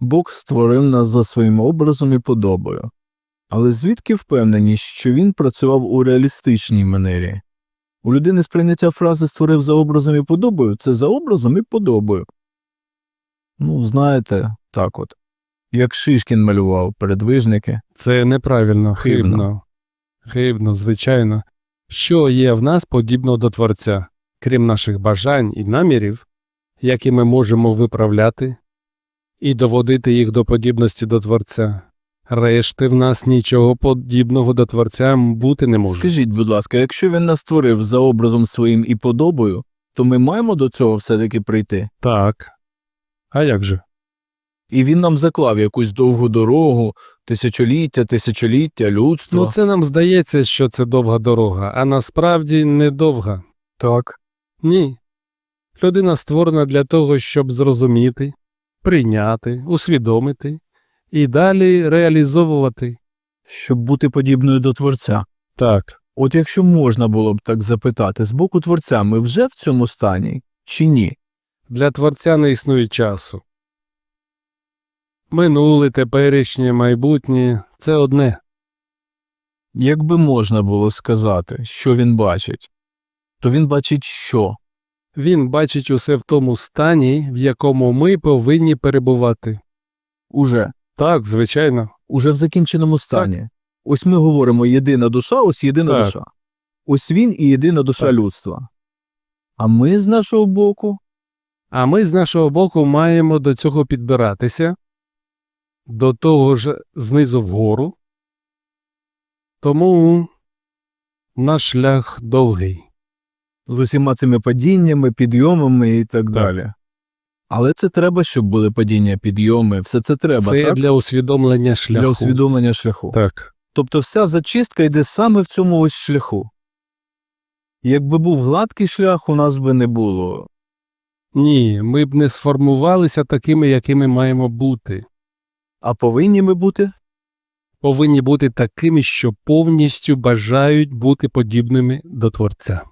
Бог створив нас за своїм образом і подобою. Але звідки впевненість, що він працював у реалістичній манері? У людини сприйняття фрази створив за образом і подобою це за образом і подобою. Ну, знаєте, так от. Як Шишкін малював передвижники. Це неправильно, Хибно. хибно. Хибно, звичайно. Що є в нас подібного до Творця, крім наших бажань і намірів, які ми можемо виправляти і доводити їх до подібності до Творця? Решти в нас нічого подібного до Творця бути не може. Скажіть, будь ласка, якщо він нас створив за образом своїм і подобою, то ми маємо до цього все-таки прийти? Так. А як же? І він нам заклав якусь довгу дорогу, тисячоліття, тисячоліття, людство. Ну, це нам здається, що це довга дорога, а насправді не довга. так. Ні. Людина створена для того, щоб зрозуміти, прийняти, усвідомити і далі реалізовувати. Щоб бути подібною до Творця. Так, От якщо можна було б так запитати, з боку Творця ми вже в цьому стані чи ні? для творця не існує часу. Минуле, теперішнє, майбутнє це одне. Якби можна було сказати, що він бачить, то він бачить що? Він бачить усе в тому стані, в якому ми повинні перебувати. Уже. Так, звичайно. Уже в закінченому стані. Ось ми говоримо єдина душа, ось єдина Так. душа. Ось він і єдина душа Так. людства. А ми з нашого боку А ми з нашого боку маємо до цього підбиратися, до того ж знизу вгору. Тому наш шлях довгий. З усіма цими падіннями, підйомами і так, Так. далі. Але це треба, щоб були падіння, підйоми, все це треба, Це так? для усвідомлення шляху. Для усвідомлення шляху. Так. Тобто вся зачистка йде саме в цьому ось шляху. Якби був гладкий шлях, у нас би не було. Ні, ми б не сформувалися такими, якими маємо бути. А повинні ми бути? Повинні бути такими, що повністю бажають бути подібними до Творця.